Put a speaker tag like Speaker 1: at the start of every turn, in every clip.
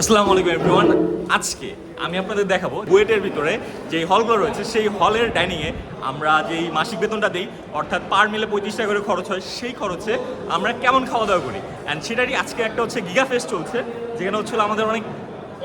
Speaker 1: আসসালামু আলাইকুম এভরিওয়ান আজকে আমি আপনাদের দেখাবো বুয়েটের ভিতরে যে হলগুলো রয়েছে, সেই হলের ডাইনিংয়ে আমরা যেই মাসিক বেতনটা দিই, অর্থাৎ পার মিলে পঁয়ত্রিশ টাকা করে খরচ হয়, সেই খরচে আমরা কেমন খাওয়া দাওয়া করি? অ্যান্ড সেটারই আজকে একটা হচ্ছে গিগা ফেস্ট চলছে, যেখানে হচ্ছিল আমাদের অনেক,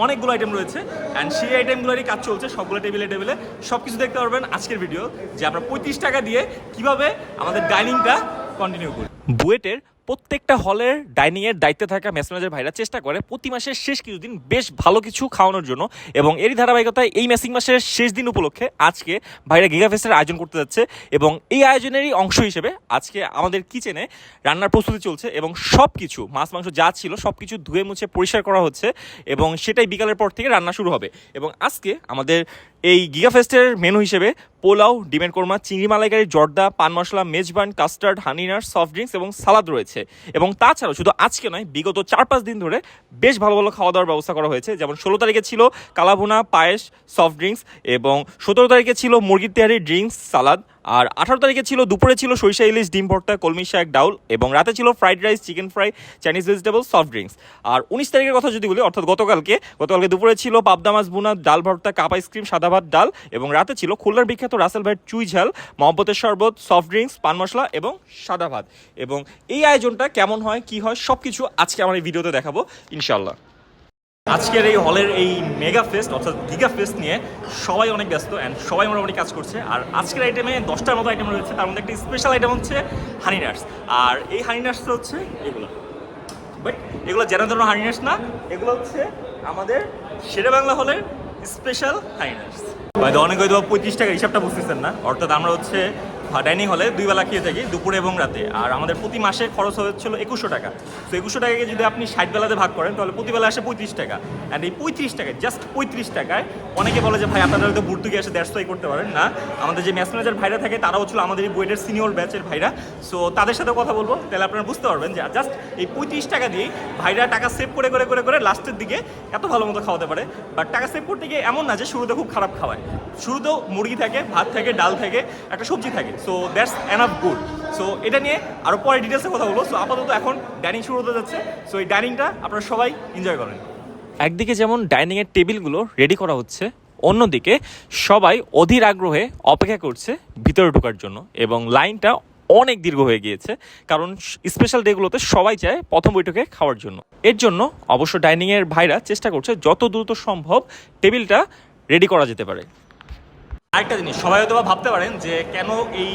Speaker 1: অনেকগুলো আইটেম রয়েছে। অ্যান্ড সেই আইটেমগুলোরই কাজ চলছে, সবগুলো টেবিলে টেবিলে সব কিছু দেখতে পারবেন আজকের ভিডিও যে আমরা পঁয়ত্রিশ টাকা দিয়ে কীভাবে আমাদের ডাইনিংটা কন্টিনিউ করি।
Speaker 2: বুয়েটের প্রত্যেকটা হলের ডাইনিংয়ের দায়িত্বে থাকা ম্যানেজার ভাইরা চেষ্টা করে প্রতি মাসের শেষ কিছুদিন বেশ ভালো কিছু খাওয়ানোর জন্য এবং এরই ধারাবাহিকতায় এই মেসিং মাসের শেষ দিন উপলক্ষে আজকে ভাইরা গিগা ফেস্টের আয়োজন করতে যাচ্ছে এবং এই আয়োজনেরই অংশ হিসেবে আজকে আমাদের কিচেনে রান্নার প্রস্তুতি চলছে এবং সব কিছু মাছ, মাংস যা ছিল সব কিছু ধুয়ে মুছে পরিষ্কার করা হচ্ছে এবং সেটাই বিকালের পর থেকে রান্না শুরু হবে এবং আজকে আমাদের এই গিগাফেস্টের মেনু হিসেবে পোলাও, ডিমের কোরমা, চিংড়ি মালাইকারি, জর্দা, পান মশলা, মেজবান, কাস্টার্ড হানিনার সফট ড্রিঙ্কস এবং সালাদ রয়েছে। এবং তাছাড়াও শুধু আজকে নয়, বিগত চার পাঁচ দিন ধরে বেশ ভালো ভালো খাওয়া দাওয়ার ব্যবস্থা করা হয়েছে। যেমন ষোলো তারিখে ছিল কালাভুনা, পায়েস, সফট ড্রিঙ্কস এবং সতেরো তারিখে ছিল মুরগির তেহারি ড্রিঙ্কস, সালাদ। আর আঠারো তারিখে ছিল, দুপুরে ছিল সরিষা ইলিশ, ডিম ভর্তা, কলমি শাক, ডাউল এবং রাতে ছিল fried rice, chicken fry, Chinese vegetable, soft drinks. আর উনিশ তারিখের কথা যদি বলি, অর্থাৎ গতকালকে গতকালকে দুপুরে ছিল পাবদা মাছ বুনা ডাল ভর্তা, কাপ আইসক্রিম, সাদা ভাত, ডাল এবং রাতে ছিল খুলনার বিখ্যাত রাসেল ভাইয়ের চুই ঝাল, মহব্বতের শরবত, সফট ড্রিঙ্কস, পান মশলা এবং সাদা ভাত। এবং এই আয়োজনটা কেমন হয়, কি হয় সব কিছু আজকে আমার এই ভিডিওতে দেখাবো ইনশাল্লাহ
Speaker 1: আজকের এই হলের এই মেগা ফেস্ট অর্থাৎ গিগা ফেস্ট নিয়ে সবাই অনেক ব্যস্ত অ্যান্ড সবাই মোটামুটি কাজ করছে। আর আজকের আইটেমে দশটার মতো আইটেম রয়েছে, তার মধ্যে একটা স্পেশাল আইটেম হচ্ছে হানি নাটস আর এই হানি নাটস হচ্ছে এগুলো। বাট এগুলো যেন ধরনের হানি নাটস না, এগুলো হচ্ছে আমাদের শেরে বাংলা হলের স্পেশাল হানি নাটস হয়তো অনেক হয়তো পঁয়ত্রিশ টাকা হিসাবটা বুঝতেছেন না, অর্থাৎ আমরা হচ্ছে ডাইনিং হলে দুই বেলা খেয়ে থাকি, দুপুরে এবং রাতে। আর আমাদের প্রতি মাসে খরচ হচ্ছিল একুশশো টাকা। তো একুশশো টাকাকে যদি আপনি ষাট বেলাতে ভাগ করেন, তাহলে প্রতি বেলা আসে পঁয়ত্রিশ টাকা। অ্যান্ড এই পঁয়ত্রিশ টাকায় জাস্ট পঁয়ত্রিশ টাকায়, অনেকে বলে যে, ভাই, আপনারা হয়তো ভর্তুকি এসে দেড়শো করতে পারেন। না, আমাদের যে ম্যাচ ম্যানেজার ভাইরা থাকে, তারাও হচ্ছিল আমাদের এই বুয়েটের সিনিয়র ব্যাচের ভাইরা। সো তাদের সাথে কথা বলব। তাহলে আপনারা বুঝতে পারবেন যে জাস্ট এই পঁয়ত্রিশ টাকা দিয়েই ভাইরা টাকা সেভ করে করে করে করে লাস্টের দিকে এত ভালো মতো খাওয়াতে পারে। বাট টাকা সেভ করতে গিয়ে এমন না যে, শুরুতে খুব খারাপ খাওয়ায়। শুরুতেও মুরগি থাকে, ভাত থাকে, ডাল থাকে, একটা সবজি থাকে। So that's enough good so এটা নিয়ে আরও পরে ডিটেলসে কথা বলব। সো আপাতত এখন ডাইনিং শুরু হতে যাচ্ছে। সো এই ডাইনিংটা আপনারা সবাই এনজয় করেন।
Speaker 2: একদিকে যেমন ডাইনিংয়ের টেবিলগুলো রেডি করা হচ্ছে, অন্যদিকে সবাই অধীর আগ্রহে অপেক্ষা করছে ভিতরে ঢোকার জন্য এবং লাইনটা অনেক দীর্ঘ হয়ে গিয়েছে, কারণ স্পেশাল ডেগুলোতে সবাই চায় প্রথম বৈঠকে খাওয়ার জন্য। এর জন্য অবশ্য ডাইনিংয়ের ভাইরা চেষ্টা করছে যত দ্রুত সম্ভব টেবিলটা রেডি করা যেতে পারে।
Speaker 1: আরেকটা জিনিস সবাই হয়তো ভাবতে পারেন যে কেন এই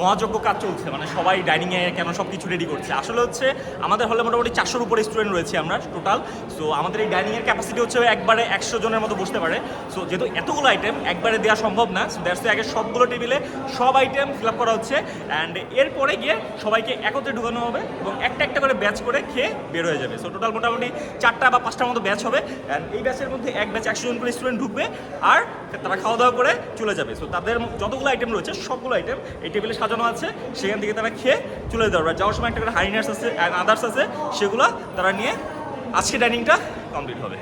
Speaker 1: মহাযজ্ঞ কাজ চলছে মানে সবাই ডাইনিংয়ে কেন সব কিছু রেডি করছে? আসলে হচ্ছে আমাদের হলে মোটামুটি চারশোর উপরে স্টুডেন্ট রয়েছে আমরা টোটাল সো আমাদের এই ডাইনিংয়ের ক্যাপাসিটি হচ্ছে একবারে একশো জনের মতো বসতে পারে। সো যেহেতু এতগুলো আইটেম একবারে দেওয়া সম্ভব না সো দ্যাটস আগে সবগুলো টেবিলে সব আইটেম ফিল করা হচ্ছে অ্যান্ড এরপরে গিয়ে সবাইকে একত্রে ঢুকানো হবে এবং একটা একটা করে ব্যাচ করে খেয়ে বের হয়ে যাবে। সো টোটাল মোটামুটি চারটা বা পাঁচটার মতো ব্যাচ হবে অ্যান্ড এই ব্যাচের মধ্যে এক ব্যাচ একশো জন করে স্টুডেন্ট ঢুকবে, আর তারা খাওয়া দাওয়া করে চলে যাবে। সো তাদের যতগুলো আইটেম রয়েছে, সবগুলো আইটেম এই টেবিলে সাজানো আছে, সেখান থেকে তারা খেয়ে চলে যেতে পারবে যাওয়ার সময় একটা করে হাইনার্স আছে অ্যান্ড আদার্স আছে, সেগুলো তারা নিয়ে আজকে ডাইনিংটা কমপ্লিট হবে।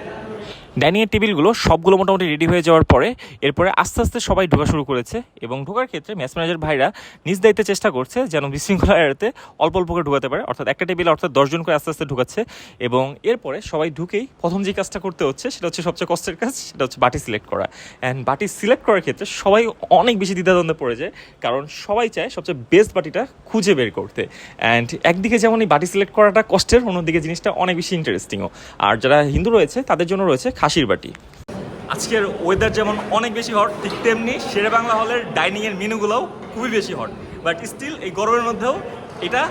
Speaker 2: ডাইনিংয়ের টেবিলগুলো সবগুলো মোটামুটি রেডি হয়ে যাওয়ার পরে এরপরে আস্তে আস্তে সবাই ঢোকা শুরু করেছে এবং ঢোকার ক্ষেত্রে ম্যাচ ম্যানেজার ভাইরা নিজ দায়িত্বে চেষ্টা করছে যেন বিশৃঙ্খলা এড়াতে অল্প অল্প করে ঢুকাতে পারে। অর্থাৎ একটা টেবিল অর্থাৎ দশজন করে আস্তে আস্তে ঢুকাচ্ছে এবং এরপরে সবাই ঢুকেই প্রথম যে কাজটা করতে হচ্ছে সেটা হচ্ছে সবচেয়ে কষ্টের কাজ, সেটা হচ্ছে বাটি সিলেক্ট করা। অ্যান্ড বাটি সিলেক্ট করার ক্ষেত্রে সবাই অনেক বেশি দ্বিধাদ্বন্দ্বে পড়ে যায় কারণ সবাই চায় সবচেয়ে বেস্ট বাটিটা খুঁজে বের করতে। অ্যান্ড একদিকে যেমন এই বাটি সিলেক্ট করাটা কষ্টের, অন্যদিকে জিনিসটা অনেক বেশি ইন্টারেস্টিংও আর যারা হিন্দু রয়েছে, তাদের জন্য রয়েছে খাসির বাটি।
Speaker 1: আজকের ওয়েদার যেমন অনেক বেশি হট ঠিক তেমনি শেরে বাংলা হলের ডাইনিংয়ের মেনুগুলোও খুবই বেশি হট বাট স্টিল এই গরমের মধ্যেও এটা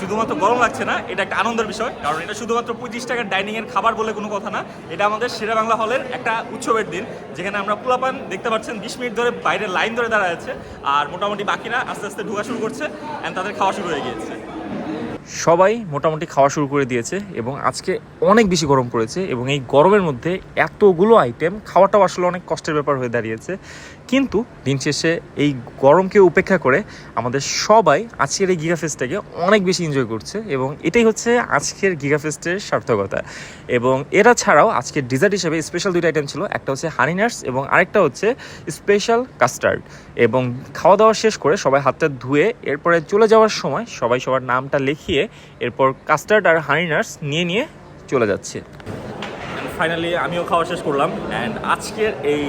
Speaker 1: শুধুমাত্র গরম লাগছে না, এটা একটা আনন্দের বিষয়। কারণ এটা শুধুমাত্র পঁয়ত্রিশ টাকার ডাইনিংয়ের খাবার বলে কোনো কথা না, এটা আমাদের শেরে বাংলা হলের একটা উৎসবের দিন। যেখানে আমরা পোলাপান, দেখতে পাচ্ছেন, বিশ মিনিট ধরে বাইরে লাইন ধরে দাঁড়ায় আছে, আর মোটামুটি বাকিরা আস্তে আস্তে ঢোকা শুরু করছে অ্যান্ড তাদের খাওয়া শুরু হয়ে গিয়েছে।
Speaker 2: সবাই মোটামুটি খাওয়া শুরু করে দিয়েছে এবং আজকে অনেক বেশি গরম পড়েছে এবং এই গরমের মধ্যে এতগুলো আইটেম খাওয়াটাও আসলে অনেক কষ্টের ব্যাপার হয়ে দাঁড়িয়েছে। কিন্তু দিন শেষে এই গরমকে উপেক্ষা করে আমাদের সবাই আজকের এই গিগা ফেস্টটাকে অনেক বেশি এনজয় করছে এবং এটাই হচ্ছে আজকের গিগা ফেস্টের সার্থকতা। এবং এরা ছাড়াও আজকের ডিজার্ট হিসেবে স্পেশাল দুইটা আইটেম ছিল, একটা হচ্ছে হানি নাটস এবং আরেকটা হচ্ছে স্পেশাল কাস্টার্ড এবং খাওয়া দাওয়া শেষ করে সবাই হাতটা ধুয়ে এরপরে চলে যাওয়ার সময় সবাই সবার নামটা লিখিয়ে এরপর কাস্টার্ড আর হানি নাটস নিয়ে নিয়ে চলে যাচ্ছে।
Speaker 1: ফাইনালি আমিও খাওয়া শেষ করলাম অ্যান্ড আজকের এই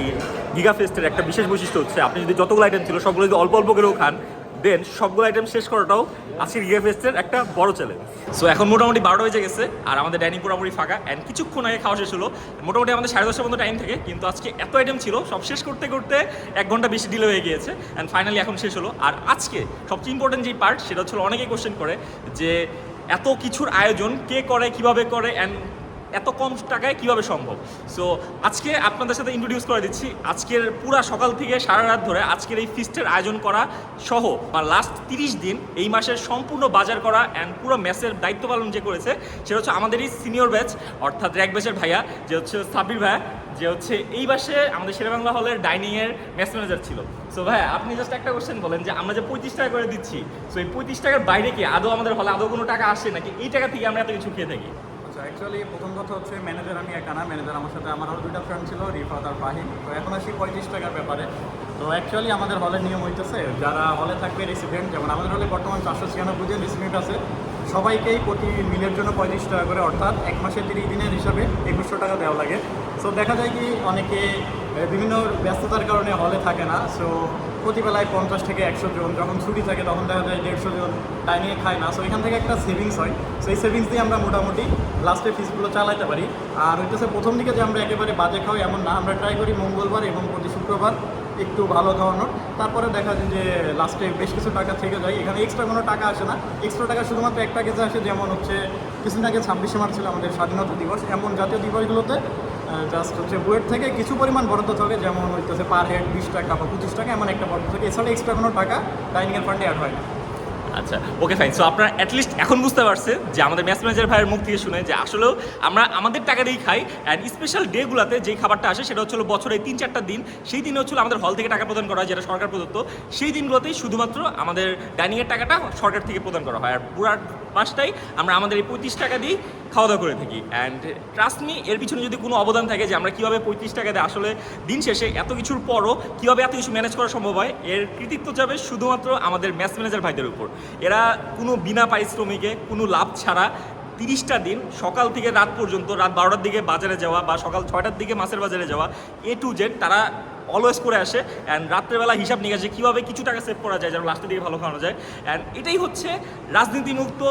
Speaker 1: গিগা ফেস্টের একটা বিশেষ বৈশিষ্ট্য হচ্ছে, আপনি যদি যতগুলো আইটেম ছিল সবগুলো যদি অল্প অল্প করেও খান দেন সবগুলো আইটেম শেষ করাটাও আজকের গিগা ফেস্টের একটা বড় চ্যালেঞ্জ সো এখন মোটামুটি বারোটা বেজে গেছে, আর আমাদের ডাইনিং পুরোপুরি ফাঁকা অ্যান্ড কিছুক্ষণ আগে খাওয়া শেষ হলো। মোটামুটি আমাদের সাড়ে দশটার মতো টাইম থেকে, কিন্তু আজকে এত আইটেম ছিল, সব শেষ করতে করতে এক ঘণ্টা বেশি ডিলে হয়ে গিয়েছে অ্যান্ড ফাইনালি এখন শেষ হলো। আর আজকে সবচেয়ে ইম্পর্টেন্ট যে পার্ট সেটা হচ্ছে অনেকেই কোশ্চেন করে যে এত কিছুর আয়োজন কে করে, কীভাবে করে অ্যান্ড এত কম টাকায় কীভাবে সম্ভব? সো আজকে আপনাদের সাথে ইন্ট্রোডিউস করে দিচ্ছি, আজকের পুরা সকাল থেকে সারা রাত ধরে আজকের এই ফিস্টের আয়োজন করা সহ বা লাস্ট তিরিশ দিন এই মাসের সম্পূর্ণ বাজার করা অ্যান্ড পুরো ম্যাচের দায়িত্ব পালন যে করেছে সেটা হচ্ছে আমাদেরই সিনিয়র ব্যাচ অর্থাৎ র্যাক ব্যাচের ভাইয়া, যে হচ্ছে সাব্বির ভাইয়া যে হচ্ছে এই মাসে আমাদের শেরেবাংলা হলের ডাইনিংয়ের ম্যাচ ম্যানেজার ছিল। সো ভাই আপনি জাস্ট একটা কোশ্চেন বলেন যে আমরা যে পঁয়ত্রিশ টাকা করে দিচ্ছি সো এই পঁয়ত্রিশ টাকার বাইরে কি আদৌ আমাদের হলে আদৌ কোনো টাকা আসে নাকি এই টাকা থেকে আমরা এত কিছু খেয়ে থাকি?
Speaker 3: অ্যাকচুয়ালি প্রথম কথা হচ্ছে ম্যানেজার আমি একা না ম্যানেজার আমার সাথে, আমার আরও দুইটা ফ্রেন্ড ছিল, রিফাত আর ফাহিম। তো এখন আসি পঁয়ত্রিশ টাকার ব্যাপারে। তো অ্যাকচুয়ালি আমাদের হলের নিয়ম হইতেছে, যারা হলে থাকবে রেসিডেন্ট যেমন আমাদের হলে বর্তমান চারশো ছিয়ানব্বই জন রেসিডেন্ট আছে, সবাইকেই প্রতি মিলের জন্য পঁয়ত্রিশ টাকা করে, অর্থাৎ এক মাসে তিরিশ দিনের হিসাবে একুশশো টাকা দেওয়া লাগে। সো দেখা যায় কি অনেকে বিভিন্ন ব্যস্ততার কারণে হলে থাকে না সো প্রতিবেলায় পঞ্চাশ থেকে একশো জন, যখন ছুটি থাকে তখন দেখা যায় দেড়শো জন ডাইনিংয়ে খায় না। সো এখান থেকে একটা সেভিংস হয়। সো এই সেভিংস দিয়ে আমরা মোটামুটি লাস্টে ফিসগুলো চালাইতে পারি। আর হইতেছে প্রথম দিকে যে আমরা একেবারে বাজে খাওয়াই এমন না, আমরা ট্রাই করি মঙ্গলবার এবং প্রতি শুক্রবার একটু ভালো খাওয়ানোর। তারপরে দেখা যায় যে লাস্টে বেশ কিছু টাকা থেকে যায়। এখানে এক্সট্রা কোনো টাকা আসে না। এক্সট্রা টাকা শুধুমাত্র একটা কেসে আসে, যেমন হচ্ছে কিছুদিন আগে ছাব্বিশে মার্চ ছিল আমাদের স্বাধীনতা দিবস। এমন জাতীয় দিবসগুলোতে জাস্ট হচ্ছে বুয়েট থেকে কিছু পরিমাণ বরাদ্দ থাকে, যেমন হইতেছে পার হেড বিশ টাকা বা পঁচিশ টাকা, এমন একটা বরাদ্দ থাকে। এছাড়া এক্সট্রা কোনো টাকা ডাইনিংয়ের ফান্ডে অ্যাড হয়
Speaker 1: আচ্ছা ওকে ফাইন সো আপনারা অ্যাটলিস্ট এখন বুঝতে পারছে যে আমাদের ম্যাচ ম্যানেজার ভাইয়ের মুখ থেকে শুনে যে আসলেও আমরা আমাদের টাকা দিয়েই খাই অ্যান্ড স্পেশাল ডেগুলোতে যেই খাবারটা আসে সেটা হচ্ছে বছরে তিন চারটা দিন। সেই দিনে হচ্ছে আমাদের হল থেকে টাকা প্রদান করা হয়, যেটা সরকার প্রদত্ত। সেই দিনগুলোতেই শুধুমাত্র আমাদের ডাইনিংয়ের টাকাটা সরকার থেকে প্রদান করা হয়। আর পুরা মাসটাই আমরা আমাদের এই পঁয়ত্রিশ টাকা দিয়েই খাওয়া দাওয়া করে থাকি। অ্যান্ড ট্রাস্ট মি এর পিছনে যদি কোনো অবদান থাকে যে আমরা কীভাবে পঁয়ত্রিশ টাকা দিয়ে আসলে দিন শেষে এত কিছুর পরও কীভাবে এত কিছু ম্যানেজ করা সম্ভব হয়, এর কৃতিত্ব যাবে শুধুমাত্র আমাদের ম্যাচ ম্যানেজার ভাইদের উপর। এরা কোনো বিনা পারিশ্রমিকে, কোনো লাভ ছাড়া তিরিশটা দিন সকাল থেকে রাত পর্যন্ত, রাত বারোটার দিকে বাজারে যাওয়া বা সকাল ছয়টার দিকে মাছের বাজারে যাওয়া এ টু জেড তারা অলওয়েজ করে আসে। অ্যান্ড রাত্রেবেলা হিসাব নিকাশে কীভাবে কিছু টাকা সেভ করা যায় যেন লাস্টের দিকে ভালো খাওয়ানো যায়। অ্যান্ড এটাই হচ্ছে রাজনীতিমুক্ত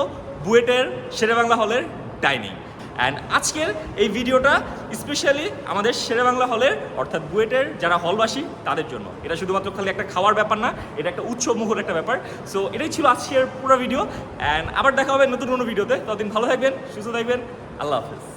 Speaker 1: বুয়েটের, শেরেবাংলা হলের ডাইনিং। অ্যান্ড আজকের এই ভিডিওটা স্পেশালি আমাদের শেরেবাংলা হলের, অর্থাৎ বুয়েটের যারা হলবাসী, তাদের জন্য। এটা শুধুমাত্র খালি একটা খাওয়ার ব্যাপার না, এটা একটা উৎসব মুখর একটা ব্যাপার। সো এটাই ছিল আজকের পুরো ভিডিও অ্যান্ড আবার দেখা হবে নতুন কোনো ভিডিওতে। ততদিন ভালো থাকবেন, সুস্থ থাকবেন, আল্লাহ হাফেজ।